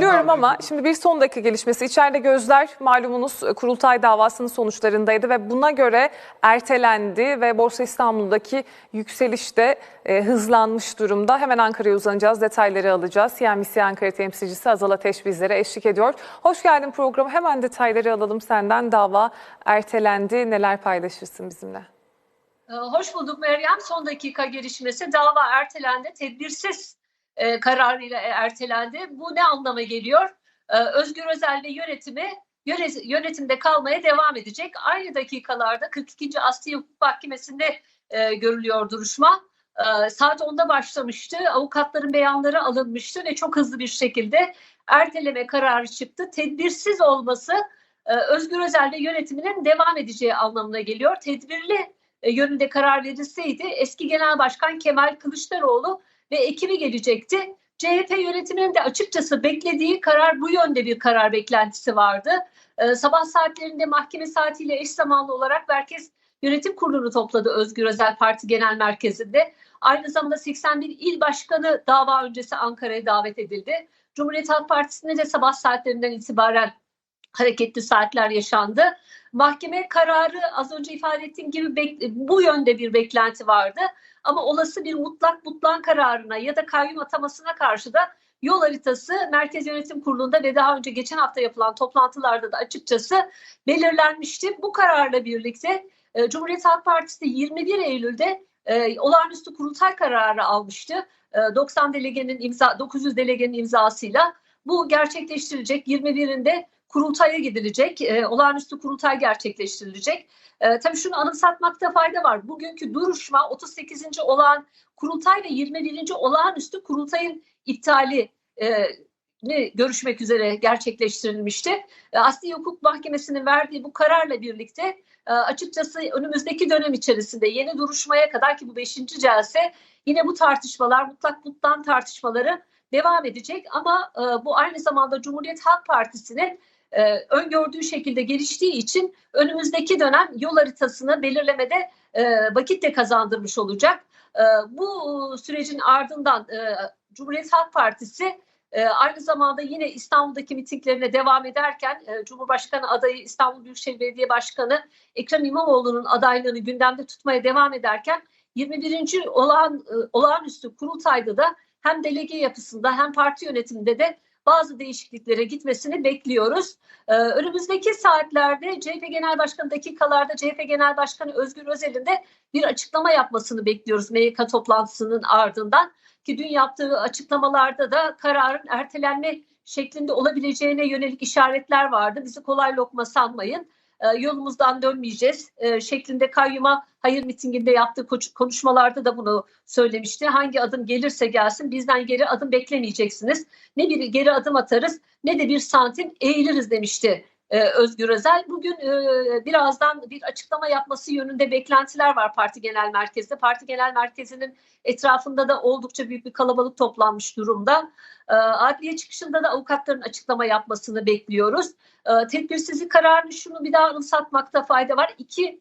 Biliyorum ama şimdi bir son dakika gelişmesi. İçeride gözler malumunuz kurultay davasının sonuçlarındaydı ve buna göre ertelendi ve Borsa İstanbul'daki yükseliş de e, hızlanmış durumda. Hemen Ankara'ya uzanacağız, detayları alacağız. CNBC Ankara temsilcisi Azal Ateş bizlere eşlik ediyor. Hoş geldin programa. Hemen detayları alalım senden. Dava ertelendi. Neler paylaşırsın bizimle? Ee, Hoş bulduk Meryem. Son dakika gelişmesi dava ertelendi. Tedbirsiz e, kararıyla ertelendi. Bu ne anlama geliyor? Ee, Özgür Özel ve yönetimi yönet- yönetimde kalmaya devam edecek. Aynı dakikalarda 42. Asliye Hukuk Mahkemesi'nde e, görülüyor duruşma. Ee, saat 10'da başlamıştı. Avukatların beyanları alınmıştı ve çok hızlı bir şekilde erteleme kararı çıktı. Tedbirsiz olması e, Özgür Özel ve yönetiminin devam edeceği anlamına geliyor. Tedbirli e, yönünde karar verilseydi eski Genel Başkan Kemal Kılıçdaroğlu ve ekibi gelecekti. CHP yönetiminin de açıkçası beklediği karar bu yönde bir karar beklentisi vardı. Ee, sabah saatlerinde mahkeme saatiyle eş zamanlı olarak Merkez Yönetim Kurulu'nu topladı Özgür Özel Parti Genel Merkezi'nde. Aynı zamanda 81 il başkanı dava öncesi Ankara'ya davet edildi. Cumhuriyet Halk Partisi'nde de sabah saatlerinden itibaren hareketli saatler yaşandı. Mahkeme kararı az önce ifade ettiğim gibi bu yönde bir beklenti vardı. Ama olası bir mutlak butlan kararına ya da kayyum atamasına karşı da yol haritası Merkez Yönetim Kurulu'nda ve daha önce geçen hafta yapılan toplantılarda da açıkçası belirlenmişti. Bu kararla birlikte e, Cumhuriyet Halk Partisi de 21 Eylül'de e, olağanüstü kurultay kararı almıştı. E, 90 delegenin imza 900 delegenin imzasıyla bu gerçekleştirilecek 21'inde kurultaya gidilecek. E, olağanüstü kurultay gerçekleştirilecek. E, tabii şunu anımsatmakta fayda var. Bugünkü duruşma 38. olağan kurultay ve 21. olağanüstü kurultayın iptali e, görüşmek üzere gerçekleştirilmişti. E, Asli Hukuk Mahkemesi'nin verdiği bu kararla birlikte e, açıkçası önümüzdeki dönem içerisinde yeni duruşmaya kadar ki bu 5. celse yine bu tartışmalar mutlak mutlan tartışmaları devam edecek ama e, bu aynı zamanda Cumhuriyet Halk Partisi'nin e, öngördüğü şekilde geliştiği için önümüzdeki dönem yol haritasını belirlemede e, vakit de kazandırmış olacak. E, bu sürecin ardından e, Cumhuriyet Halk Partisi e, aynı zamanda yine İstanbul'daki mitinglerine devam ederken e, Cumhurbaşkanı adayı İstanbul Büyükşehir Belediye Başkanı Ekrem İmamoğlu'nun adaylığını gündemde tutmaya devam ederken 21. olağan e, olağanüstü kurultayda da hem delege yapısında hem parti yönetiminde de bazı değişikliklere gitmesini bekliyoruz. Ee, önümüzdeki saatlerde CHP Genel Başkanı dakikalarda CHP Genel Başkanı Özgür Özel'in de bir açıklama yapmasını bekliyoruz MYK toplantısının ardından. Ki dün yaptığı açıklamalarda da kararın ertelenme şeklinde olabileceğine yönelik işaretler vardı. Bizi kolay lokma sanmayın. Ee, yolumuzdan dönmeyeceğiz e, şeklinde kayyuma hayır mitinginde yaptığı konuşmalarda da bunu söylemişti. Hangi adım gelirse gelsin bizden geri adım beklemeyeceksiniz. Ne bir geri adım atarız ne de bir santim eğiliriz demişti e, Özgür Özel. Bugün e, birazdan bir açıklama yapması yönünde beklentiler var Parti Genel Merkezi'nde. Parti Genel Merkezi'nin etrafında da oldukça büyük bir kalabalık toplanmış durumda. E, adliye çıkışında da avukatların açıklama yapmasını bekliyoruz. E, tedbirsizlik kararını şunu bir daha anımsatmakta fayda var. İki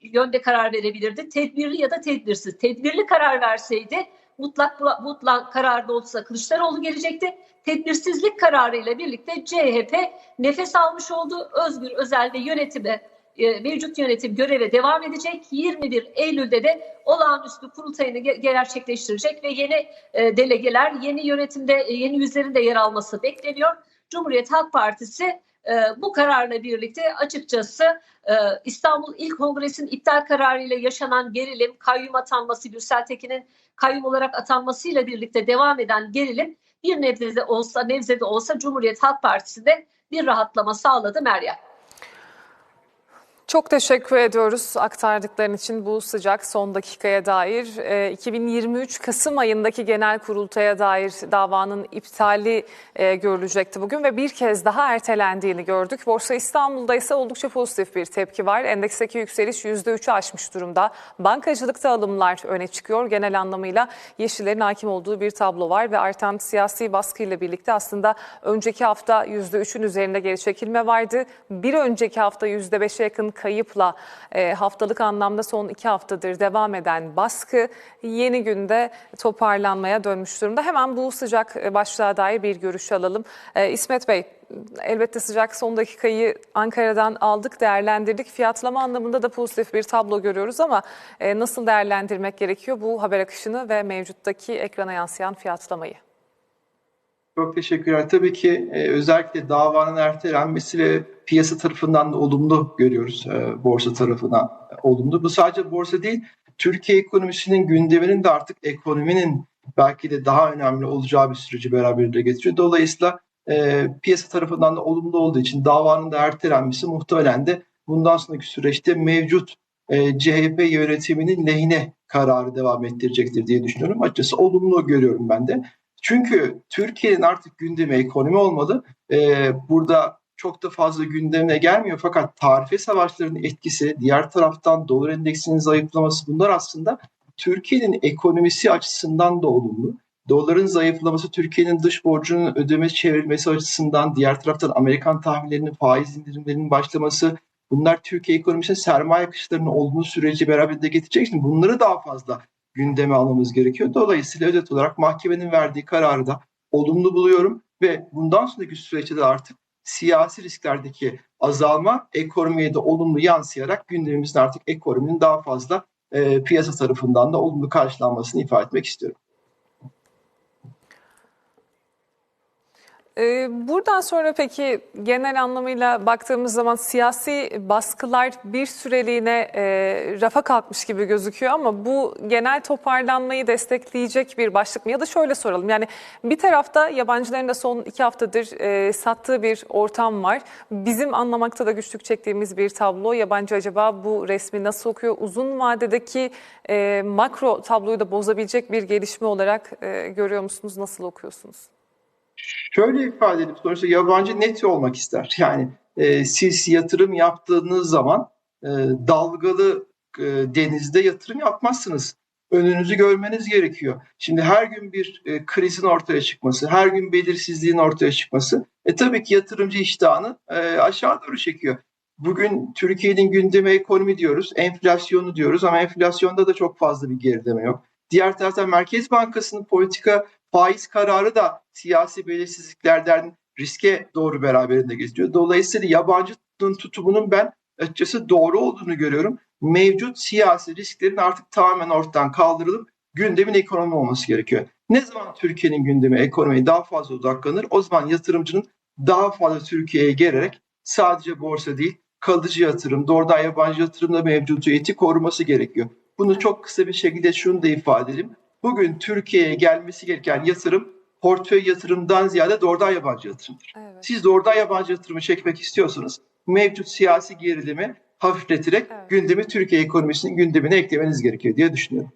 yönde karar verebilirdi. Tedbirli ya da tedbirsiz. Tedbirli karar verseydi mutlak mutlak kararda olsa Kılıçdaroğlu gelecekti. Tedbirsizlik kararıyla birlikte CHP nefes almış oldu. Özgür Özel ve yönetime e, mevcut yönetim göreve devam edecek. 21 Eylül'de de olağanüstü kurultayını gerçekleştirecek ve yeni e, delegeler, yeni yönetimde e, yeni yüzlerin de yer alması bekleniyor. Cumhuriyet Halk Partisi e, bu kararla birlikte açıkçası e, İstanbul İl Kongresi'nin iptal kararıyla yaşanan gerilim, kayyum atanması, Gürsel Tekin'in kayyum olarak atanmasıyla birlikte devam eden gerilim bir nebzede olsa, nebzede olsa Cumhuriyet Halk Partisi de bir rahatlama sağladı Meryem. Çok teşekkür ediyoruz aktardıkların için bu sıcak son dakikaya dair. E, 2023 Kasım ayındaki genel kurultaya dair davanın iptali e, görülecekti bugün ve bir kez daha ertelendiğini gördük. Borsa İstanbul'da ise oldukça pozitif bir tepki var. Endeksteki yükseliş %3'ü aşmış durumda. Bankacılıkta alımlar öne çıkıyor. Genel anlamıyla yeşillerin hakim olduğu bir tablo var ve artan siyasi baskıyla birlikte aslında önceki hafta %3'ün üzerinde geri çekilme vardı. Bir önceki hafta %5'e yakın kayıpla e, haftalık anlamda son iki haftadır devam eden baskı yeni günde toparlanmaya dönmüş durumda. Hemen bu sıcak e, başlığa dair bir görüş alalım. E, İsmet Bey, elbette sıcak son dakikayı Ankara'dan aldık, değerlendirdik. Fiyatlama anlamında da pozitif bir tablo görüyoruz ama nasıl değerlendirmek gerekiyor bu haber akışını ve mevcuttaki ekrana yansıyan fiyatlamayı? Çok teşekkürler. Tabii ki e, özellikle davanın ertelenmesi piyasa tarafından da olumlu görüyoruz e, borsa tarafına olumlu. Bu sadece borsa değil, Türkiye ekonomisinin gündeminin de artık ekonominin belki de daha önemli olacağı bir süreci beraberinde getiriyor. Dolayısıyla e, piyasa tarafından da olumlu olduğu için davanın da ertelenmesi muhtemelen de bundan sonraki süreçte mevcut e, CHP yönetiminin lehine kararı devam ettirecektir diye düşünüyorum. Açıkçası olumlu görüyorum ben de. Çünkü Türkiye'nin artık gündemi ekonomi olmalı. Ee, burada çok da fazla gündemine gelmiyor fakat tarife savaşlarının etkisi, diğer taraftan dolar endeksinin zayıflaması bunlar aslında Türkiye'nin ekonomisi açısından da olumlu. Doların zayıflaması Türkiye'nin dış borcunun ödeme çevrilmesi açısından, diğer taraftan Amerikan tahvillerinin faiz indirimlerinin başlaması, bunlar Türkiye ekonomisine sermaye akışlarının olduğu süreci beraberinde getirecek için bunları daha fazla gündeme almamız gerekiyor. Dolayısıyla özet olarak mahkemenin verdiği kararı da olumlu buluyorum ve bundan sonraki süreçte de artık siyasi risklerdeki azalma ekonomiye de olumlu yansıyarak gündemimizin artık ekonominin daha fazla e, piyasa tarafından da olumlu karşılanmasını ifade etmek istiyorum. Buradan sonra peki genel anlamıyla baktığımız zaman siyasi baskılar bir süreliğine e, rafa kalkmış gibi gözüküyor ama bu genel toparlanmayı destekleyecek bir başlık mı? Ya da şöyle soralım yani bir tarafta yabancıların da son iki haftadır e, sattığı bir ortam var. Bizim anlamakta da güçlük çektiğimiz bir tablo. Yabancı acaba bu resmi nasıl okuyor? Uzun vadedeki e, makro tabloyu da bozabilecek bir gelişme olarak görüyor musunuz? Nasıl okuyorsunuz? Şöyle ifade edip sonuçta yabancı net olmak ister. Yani e, siz yatırım yaptığınız zaman e, dalgalı e, denizde yatırım yapmazsınız. Önünüzü görmeniz gerekiyor. Şimdi her gün bir e, krizin ortaya çıkması, her gün belirsizliğin ortaya çıkması e, tabii ki yatırımcı iştahını e, aşağı doğru çekiyor. Bugün Türkiye'nin gündemi ekonomi diyoruz, enflasyonu diyoruz ama enflasyonda da çok fazla bir gerileme yok. Diğer taraftan Merkez Bankası'nın politika faiz kararı da siyasi belirsizliklerden riske doğru beraberinde getiriyor. Dolayısıyla yabancının tutumunun ben açıkçası doğru olduğunu görüyorum. Mevcut siyasi risklerin artık tamamen ortadan kaldırılıp gündemin ekonomi olması gerekiyor. Ne zaman Türkiye'nin gündemi ekonomiye daha fazla odaklanır o zaman yatırımcının daha fazla Türkiye'ye gelerek sadece borsa değil kalıcı yatırım, doğrudan yabancı yatırımda mevcutiyeti koruması gerekiyor. Bunu çok kısa bir şekilde şunu da ifade edeyim. Bugün Türkiye'ye gelmesi gereken yatırım portföy yatırımdan ziyade doğrudan yabancı yatırımdır. Evet. Siz doğrudan yabancı yatırımı çekmek istiyorsanız mevcut siyasi gerilimi hafifleterek Evet. gündemi Türkiye ekonomisinin gündemine eklemeniz gerekiyor diye düşünüyorum.